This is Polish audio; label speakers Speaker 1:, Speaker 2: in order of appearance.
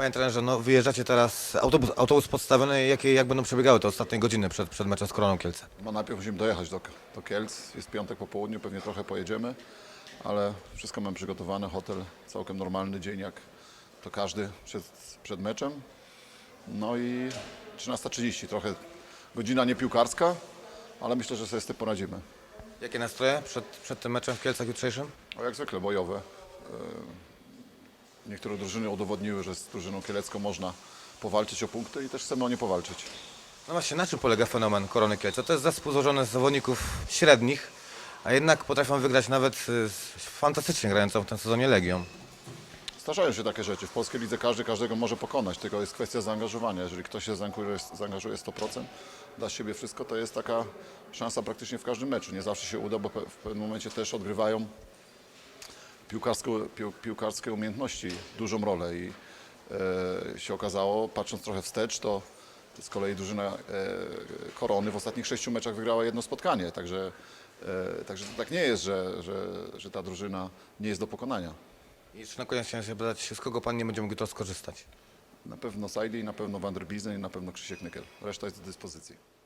Speaker 1: Panie trenerze, no wyjeżdżacie teraz, autobus, autobus podstawiony, jakie, jak będą przebiegały te ostatnie godziny przed, przed meczem z Koroną Kielce?
Speaker 2: No najpierw musimy dojechać do, do Kielc. Jest piątek po południu, pewnie trochę pojedziemy, ale wszystko mamy przygotowane. Hotel, całkiem normalny dzień, jak to każdy przed, przed meczem. No i 13.30, trochę godzina nie piłkarska, ale myślę, że sobie z tym poradzimy.
Speaker 1: Jakie nastroje przed, przed tym meczem w Kielcach jutrzejszym?
Speaker 2: O, jak zwykle bojowe. E, Niektóre drużyny udowodniły, że z drużyną kielecką można powalczyć o punkty i też chcemy o nie powalczyć.
Speaker 1: No właśnie, na czym polega fenomen Korony Kielce? To jest zespół złożony z zawodników średnich, a jednak potrafią wygrać nawet y, z fantastycznie grającą w tym sezonie Legią.
Speaker 2: Zdarzają się takie rzeczy. W polskiej lidze każdy każdego może pokonać, tylko jest kwestia zaangażowania. Jeżeli ktoś się zaangażuje, zaangażuje 100%, da z siebie wszystko, to jest taka szansa praktycznie w każdym meczu. Nie zawsze się uda, bo w pewnym momencie też odgrywają piłkarsko, pił, piłkarskie umiejętności dużą rolę i e, się okazało, patrząc trochę wstecz, to z kolei drużyna e, Korony w ostatnich sześciu meczach wygrała jedno spotkanie, także, e, także to tak nie jest, że, że, że ta drużyna nie jest do pokonania.
Speaker 1: I jeszcze na koniec chciałem się zapytać, z kogo Pan nie będzie mógł to skorzystać?
Speaker 2: Na pewno Sajli, na pewno Van der Biesen i na pewno Krzysiek Nykiel. Reszta jest do dyspozycji.